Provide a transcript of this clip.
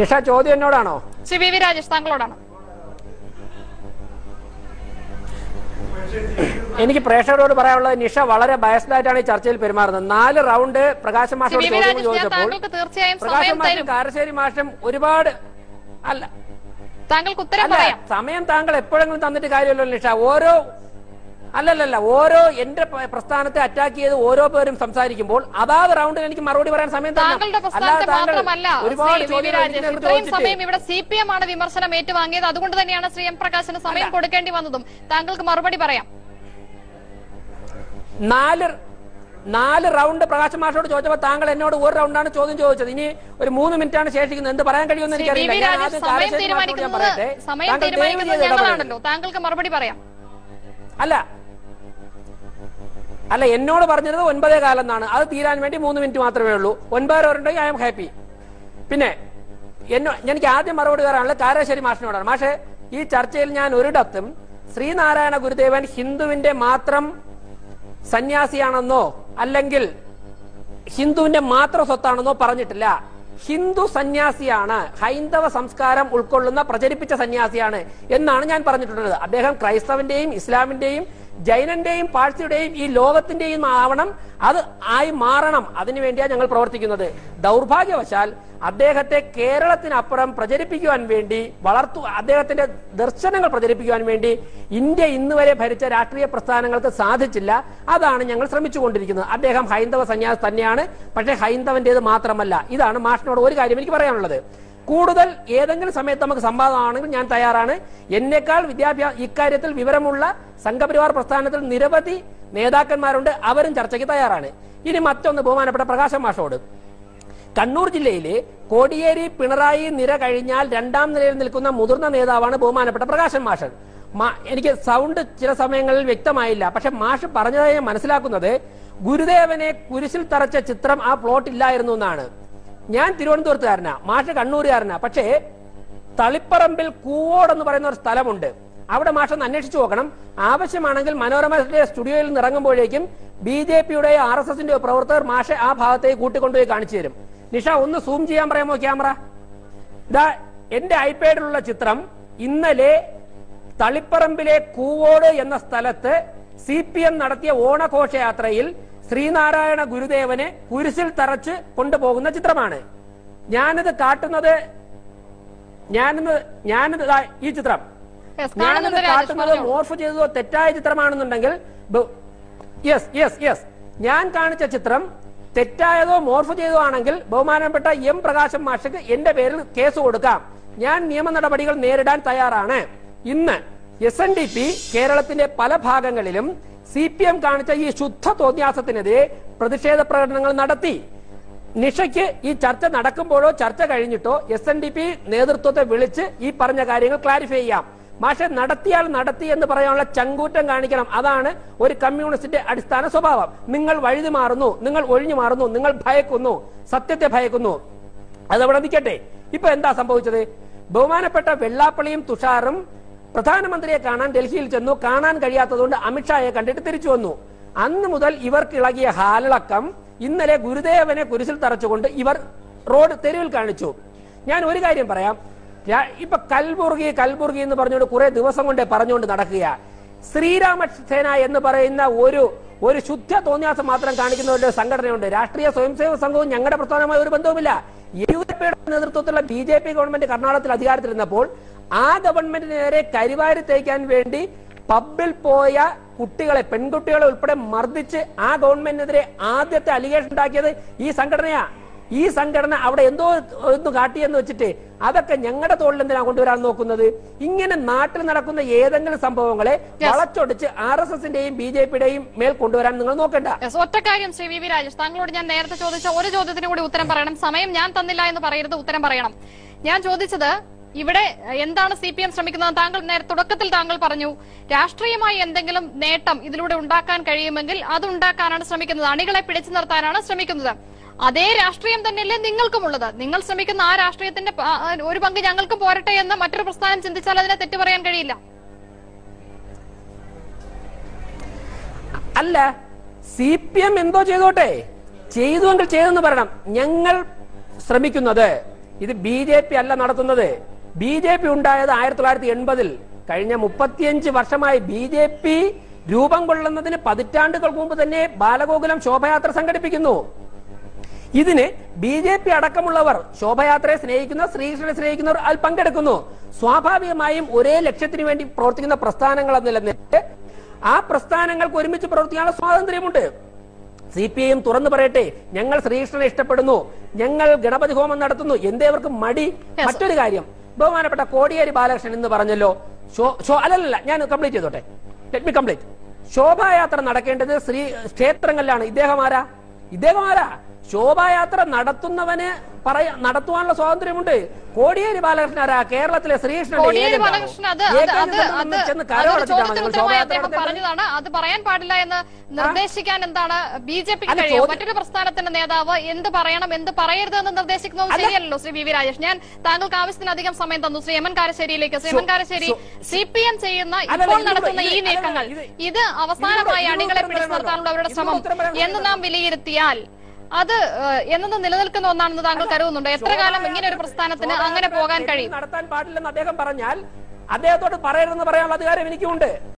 നിഷ ചോദ്യം എന്നോടാണോ? ശ്രീ വി രാജേഷ് താങ്കളോടാണോ? എനിക്ക് പ്രേക്ഷകരോട് പറയാനുള്ളത് നിഷ വളരെ ബയസ്ഡായിട്ടാണ് ഈ ചർച്ചയിൽ പെരുമാറുന്നത്. നാല് റൗണ്ട് പ്രകാശം മാഷോട് ചോദ്യം ചോദിച്ചപ്പോൾ പ്രകാശം മാഷും കാരശ്ശേരി മാഷും ഒരുപാട് അല്ല. താങ്കൾക്ക് ഉത്തരം സമയം താങ്കൾ എപ്പോഴെങ്കിലും തന്നിട്ട് കാര്യമല്ലോ നിഷ. ഓരോ അല്ലല്ലല്ല ഓരോ എന്റെ പ്രസ്ഥാനത്തെ അറ്റാക്ക് ചെയ്ത് ഓരോ പേരും സംസാരിക്കുമ്പോൾ അതാത് റൗണ്ടിൽ എനിക്ക് മറുപടി പറയാൻ സമയം ഇത്രയും സമയം ഇവിടെ സി പി എം ആണ് വിമർശനം ഏറ്റുവാങ്ങിയത്. അതുകൊണ്ട് തന്നെയാണ് ശ്രീ എം പ്രകാശിന് സമയം കൊടുക്കേണ്ടി വന്നതും. താങ്കൾക്ക് മറുപടി പറയാം. നാല് നാല് റൗണ്ട് പ്രകാശ് മാഷോട് ചോദിച്ചപ്പോൾ താങ്കൾ എന്നോട് ഒരു റൗണ്ടാണ് ചോദ്യം ചോദിച്ചത്. ഇനി ഒരു മൂന്ന് മിനിറ്റ് ആണ് ശേഷിക്കുന്നത്. എന്ത് പറയാൻ കഴിയുമെന്ന് എനിക്കറിയില്ല. താങ്കൾക്ക് മറുപടി പറയാം. അല്ല അല്ല എന്നോട് പറഞ്ഞത് ഒൻപതേ കാലം എന്നാണ്. അത് തീരാൻ വേണ്ടി മൂന്ന് മിനിറ്റ് മാത്രമേ ഉള്ളൂ. ഒൻപതര ഉണ്ടെങ്കിൽ ഐ എം ഹാപ്പി പിന്നെ എന്നോ എനിക്ക് ആദ്യം മറുപടി പറയാനുള്ളത് കാരശ്ശേരി മാഷിനോടാണ്. മാഷേ ഈ ചർച്ചയിൽ ഞാൻ ഒരിടത്തും ശ്രീനാരായണ ഗുരുദേവൻ ഹിന്ദുവിന്റെ മാത്രം സന്യാസിയാണെന്നോ അല്ലെങ്കിൽ ഹിന്ദുവിന്റെ മാത്രം സ്വത്താണെന്നോ പറഞ്ഞിട്ടില്ല. ഹിന്ദു സന്യാസിയാണ് ഹൈന്ദവ സംസ്കാരം ഉൾക്കൊള്ളുന്ന പ്രചരിപ്പിച്ച സന്യാസിയാണ് എന്നാണ് ഞാൻ പറഞ്ഞിട്ടുള്ളത്. അദ്ദേഹം ക്രൈസ്തവന്റെയും ഇസ്ലാമിന്റെയും ജൈനന്റെയും പാഴ്സിയുടെയും ഈ ലോകത്തിന്റെയും ആവണം അത് ആയി മാറണം. അതിനുവേണ്ടിയാണ് ഞങ്ങൾ പ്രവർത്തിക്കുന്നത്. ദൗർഭാഗ്യവശാൽ അദ്ദേഹത്തെ കേരളത്തിനപ്പുറം പ്രചരിപ്പിക്കുവാൻ വേണ്ടി വളർത്തു അദ്ദേഹത്തിന്റെ ദർശനങ്ങൾ പ്രചരിപ്പിക്കുവാൻ വേണ്ടി ഇന്ത്യ ഇന്ന് വരെ ഭരിച്ച രാഷ്ട്രീയ പ്രസ്ഥാനങ്ങൾക്ക് സാധിച്ചില്ല. അതാണ് ഞങ്ങൾ ശ്രമിച്ചുകൊണ്ടിരിക്കുന്നത്. അദ്ദേഹം ഹൈന്ദവ സന്യാസി തന്നെയാണ് പക്ഷേ ഹൈന്ദവന്റേത് മാത്രമല്ല. ഇതാണ് മാഷിനോട് ഒരു കാര്യം എനിക്ക് പറയാനുള്ളത്. കൂടുതൽ ഏതെങ്കിലും സമയത്ത് നമുക്ക് സംവാദമാണെങ്കിൽ ഞാൻ തയ്യാറാണ്. എന്നേക്കാൾ വിദ്യാഭ്യാസ ഇക്കാര്യത്തിൽ വിവരമുള്ള സംഘപരിവാർ പ്രസ്ഥാനത്തിൽ നിരവധി നേതാക്കന്മാരുണ്ട്. അവരും ചർച്ചയ്ക്ക് തയ്യാറാണ്. ഇനി മറ്റൊന്ന് ബഹുമാനപ്പെട്ട പ്രകാശം മാഷോട്. കണ്ണൂർ ജില്ലയിലെ കോടിയേരി പിണറായി നിര കഴിഞ്ഞാൽ രണ്ടാം നിലയിൽ നിൽക്കുന്ന മുതിർന്ന നേതാവാണ് ബഹുമാനപ്പെട്ട പ്രകാശൻ മാഷൻ. എനിക്ക് സൗണ്ട് ചില സമയങ്ങളിൽ വ്യക്തമായില്ല. പക്ഷെ മാഷ് പറഞ്ഞതായി ഞാൻ മനസ്സിലാക്കുന്നത് ഗുരുദേവനെ കുരിശിൽ തറച്ച ചിത്രം ആ പ്ലോട്ട് ഇല്ലായിരുന്നു എന്നാണ്. ഞാൻ തിരുവനന്തപുരത്തുകാരനാ മാഷ് കണ്ണൂരുകാരനാ. പക്ഷേ തളിപ്പറമ്പിൽ കൂവോട് എന്ന് പറയുന്ന ഒരു സ്ഥലമുണ്ട്. അവിടെ മാഷൊന്ന് അന്വേഷിച്ചു നോക്കണം. ആവശ്യമാണെങ്കിൽ മനോരമയുടെ സ്റ്റുഡിയോയിൽ നിന്ന് ഇറങ്ങുമ്പോഴേക്കും ബി ജെ പിയുടെ ആർ എസ് എസിന്റെ പ്രവർത്തകർ മാഷെ ആ ഭാഗത്തേക്ക് കൂട്ടിക്കൊണ്ടുപോയി കാണിച്ചു തരും. നിഷ ഒന്ന് സൂം ചെയ്യാൻ പറയാമോ ക്യാമറ? ഇതാ എന്റെ ഐപാഡിലുള്ള ചിത്രം ഇന്നലെ തളിപ്പറമ്പിലെ കൂവോട് എന്ന സ്ഥലത്ത് സി പി എം നടത്തിയ ഓണഘോഷയാത്രയിൽ ശ്രീനാരായണ ഗുരുദേവനെ കുരിശിൽ തറച്ച് കൊണ്ടുപോകുന്ന ചിത്രമാണ്. ഞാനിത് കാട്ടുന്നത് ഞാനിത് ഞാനിത് ഈ ചിത്രം. ഞാനിത് കാട്ടുന്നത് മോർഫ് ചെയ്തതോ തെറ്റായ ചിത്രമാണെന്നുണ്ടെങ്കിൽ യെസ് യെസ് യെസ് ഞാൻ കാണിച്ച ചിത്രം തെറ്റായതോ മോർഫ് ചെയ്തോ ആണെങ്കിൽ ബഹുമാനപ്പെട്ട എം പ്രകാശം മാഷക്ക് എന്റെ പേരിൽ കേസ് കൊടുക്കാം. ഞാൻ നിയമ നടപടികൾ നേരിടാൻ തയ്യാറാണ്. ഇന്ന് എസ് എൻ ഡി പി കേരളത്തിന്റെ പല ഭാഗങ്ങളിലും സി പി എം കാണിച്ച ഈ ശുദ്ധ തോന്യാസത്തിനെതിരെ പ്രതിഷേധ പ്രകടനങ്ങൾ നടത്തി. നിഷയ്ക്ക് ഈ ചർച്ച നടക്കുമ്പോഴോ ചർച്ച കഴിഞ്ഞിട്ടോ എസ് എൻ ഡി പി നേതൃത്വത്തെ വിളിച്ച് ഈ പറഞ്ഞ കാര്യങ്ങൾ ക്ലാരിഫൈ ചെയ്യാം. മാഷെ നടത്തിയാൽ നടത്തി എന്ന് പറയാനുള്ള ചങ്കൂറ്റം കാണിക്കണം. അതാണ് ഒരു കമ്മ്യൂണിസ്റ്റിന്റെ അടിസ്ഥാന സ്വഭാവം. നിങ്ങൾ വഴുതി മാറുന്നു നിങ്ങൾ ഒഴിഞ്ഞു മാറുന്നു നിങ്ങൾ ഭയക്കുന്നു സത്യത്തെ ഭയക്കുന്നു. അതവിടെ നിൽക്കട്ടെ. ഇപ്പൊ എന്താ സംഭവിച്ചത്? ബഹുമാനപ്പെട്ട വെള്ളാപ്പള്ളിയും തുഷാറും പ്രധാനമന്ത്രിയെ കാണാൻ ഡൽഹിയിൽ ചെന്നു. കാണാൻ കഴിയാത്തതുകൊണ്ട് അമിത്ഷായെ കണ്ടിട്ട് തിരിച്ചു വന്നു. അന്ന് മുതൽ ഇവർക്ക് ഇളകിയ ഹാലിളക്കം ഇന്നലെ ഗുരുദേവനെ കുരിശിൽ തറച്ചുകൊണ്ട് ഇവർ റോഡ് തെരുവിൽ കാണിച്ചു. ഞാൻ ഒരു കാര്യം പറയാം. ഇപ്പൊ കൽബുർഗി കൽബുർഗി എന്ന് പറഞ്ഞുകൊണ്ട് കുറെ ദിവസം കൊണ്ട് പറഞ്ഞുകൊണ്ട് നടക്കുക ശ്രീരാമസേന എന്ന് പറയുന്ന ഒരു ഒരു ശുദ്ധ തോന്നിയാസം മാത്രം കാണിക്കുന്ന ഒരു സംഘടനയുണ്ട്. രാഷ്ട്രീയ സ്വയംസേവക സംഘവും ഞങ്ങളുടെ പ്രധാനമായ ഒരു ബന്ധവുമില്ല. യെദ്യൂരപ്പയുടെ നേതൃത്വത്തിലുള്ള ബി ജെ പി ഗവൺമെന്റ് കർണാടകത്തിൽ അധികാരത്തിലിരുന്നപ്പോൾ ആ ഗവൺമെന്റിന് നേരെ കരിവാരി തേക്കാൻ വേണ്ടി പബ്ബിൽ പോയ കുട്ടികളെ പെൺകുട്ടികളെ ഉൾപ്പെടെ മർദ്ദിച്ച് ആ ഗവൺമെന്റിനെതിരെ ആദ്യത്തെ അലിഗേഷൻ ഉണ്ടാക്കിയത് ഈ സംഘടനയാ. ഈ സംഘടന അവിടെ എന്തോ ഒന്ന് കാട്ടിയെന്ന് വെച്ചിട്ട് അതൊക്കെ ഞങ്ങളുടെ തോളിൽ എന്തിനാ കൊണ്ടുവരാൻ നോക്കുന്നത്? ഇങ്ങനെ നാട്ടിൽ നടക്കുന്ന ഏതെങ്കിലും സംഭവങ്ങളെ വളച്ചൊടിച്ച് ആർ എസ് എസിന്റെയും ബി ജെ പിയുടെയും മേൽ കൊണ്ടുവരാൻ നിങ്ങൾ നോക്കണ്ട. ഒറ്റക്കാര്യം ഒറ്റ കാര്യം ശ്രീ വി വി രാജേഷ് താങ്കളോട് ഞാൻ നേരത്തെ ചോദിച്ച ഒരു ചോദ്യത്തിന് കൂടി ഉത്തരം പറയണം. സമയം ഞാൻ തന്നില്ല എന്ന് പറയരുത് ഉത്തരം പറയണം. ഞാൻ ചോദിച്ചത് ഇവിടെ എന്താണ് സി പി എം ശ്രമിക്കുന്നത് താങ്കൾ നേരെ തുടക്കത്തിൽ താങ്കൾ പറഞ്ഞു. രാഷ്ട്രീയമായി എന്തെങ്കിലും നേട്ടം ഇതിലൂടെ ഉണ്ടാക്കാൻ കഴിയുമെങ്കിൽ അത് ഉണ്ടാക്കാനാണ് ശ്രമിക്കുന്നത്. അണികളെ പിടിച്ചു നിർത്താനാണ് ശ്രമിക്കുന്നത്. അതേ രാഷ്ട്രീയം തന്നെയല്ലേ നിങ്ങൾക്കുമുള്ളത്. നിങ്ങൾ ശ്രമിക്കുന്ന ആ രാഷ്ട്രീയത്തിന്റെ ഒരു പങ്ക് ഞങ്ങൾക്കും പോരട്ടെ എന്ന് മറ്റൊരു പ്രസ്ഥാനം ചിന്തിച്ചാൽ അതിനെ തെറ്റു പറയാൻ കഴിയില്ല. അല്ല സി പി എം എന്തോ ചെയ്തോട്ടെ. ചെയ്തുവെങ്കിൽ ചെയ്തെന്ന് പറയണം. ഞങ്ങൾ ശ്രമിക്കുന്നത് ഇത് ബി ജെ പി അല്ല നടത്തുന്നത്. ബി ജെ പി ഉണ്ടായത് ആയിരത്തി തൊള്ളായിരത്തി എൺപതിൽ കഴിഞ്ഞ മുപ്പത്തിയഞ്ച് വർഷമായി ബി ജെ പി രൂപം കൊള്ളുന്നതിന് പതിറ്റാണ്ടുകൾക്ക് മുമ്പ് തന്നെ ബാലഗോകുലം ശോഭയാത്ര സംഘടിപ്പിക്കുന്നു. ഇതിന് ബി ജെ പി അടക്കമുള്ളവർ ശോഭയാത്രയെ സ്നേഹിക്കുന്ന ശ്രീകൃഷ്ണനെ സ്നേഹിക്കുന്നവർ അതിൽ പങ്കെടുക്കുന്നു. സ്വാഭാവികമായും ഒരേ ലക്ഷ്യത്തിന് വേണ്ടി പ്രവർത്തിക്കുന്ന പ്രസ്ഥാനങ്ങൾ നിലനിന്നിട്ട് ആ പ്രസ്ഥാനങ്ങൾക്ക് ഒരുമിച്ച് പ്രവർത്തിക്കാനുള്ള സ്വാതന്ത്ര്യമുണ്ട്. സി പി ഐ എം തുറന്നു പറയട്ടെ ഞങ്ങൾ ശ്രീകൃഷ്ണനെ ഇഷ്ടപ്പെടുന്നു ഞങ്ങൾ ഗണപതി ഹോമം നടത്തുന്നു എന്തേവർക്ക് മടി. മറ്റൊരു കാര്യം ബഹുമാനപ്പെട്ട കോടിയേരി ബാലകൃഷ്ണൻ എന്ന് പറഞ്ഞല്ലോ അല്ലല്ല ഞാൻ കംപ്ലീറ്റ് ചെയ്തോട്ടെ. ലെറ്റ് മി കംപ്ലീറ്റ് ശോഭായാത്ര നടക്കേണ്ടത് ശ്രീ ക്ഷേത്രങ്ങളിലാണ്. ഇദ്ദേഹം ആരാ? ഇദ്ദേഹം ആരാ? ശോഭായാത്ര നടത്തുന്നവന് പറയ നടത്തുവാനുള്ള സ്വാതന്ത്ര്യമുണ്ട്. കോടിയേരി ബാലകൃഷ്ണൻ ആരാ? കേരളത്തിലെ ശ്രീകൃഷ്ണൻ കോടിയേരി ബാലകൃഷ്ണൻ അത് പറയാൻ പാടില്ല എന്ന് നിർദ്ദേശിക്കാൻ എന്താണ് ബി ജെ പിക്ക് കഴിയും. മറ്റൊരു പ്രസ്ഥാനത്തിന്റെ നേതാവ് എന്ത് പറയണം എന്ത് പറയരുത് എന്ന് നിർദ്ദേശിക്കുന്നത് ശരിയല്ലോ ശ്രീ വി വി രാജേഷ്. ഞാൻ താങ്കൾക്ക് ആവശ്യത്തിനധികം സമയം തന്നു. ശ്രീ എം എൻ കാരശ്ശേരിയിലേക്ക്. Shri M Karassery C P M ചെയ്യുന്ന ഇപ്പോൾ നടത്തുന്ന ഈ നീക്കങ്ങൾ. ഇത് അവസാനമായി അണികളെ പിടിച്ചു നിർത്താനുള്ള അവരുടെ ശ്രമം എന്ന് നാം വിലയിരുത്തിയാൽ അത് എന്നത് നിലനിൽക്കുന്ന ഒന്നാണെന്ന് താങ്കൾ കരുതുന്നുണ്ടോ? എത്ര കാലം ഇങ്ങനെ ഒരു പ്രസ്ഥാനത്തിന് അങ്ങനെ പോകാൻ കഴിയും? നടത്താൻ പാടില്ലെന്ന് അദ്ദേഹം പറഞ്ഞാൽ അദ്ദേഹത്തോട് പറയരുതെന്ന് പറയാനുള്ള അധികാരം എനിക്കുണ്ട്.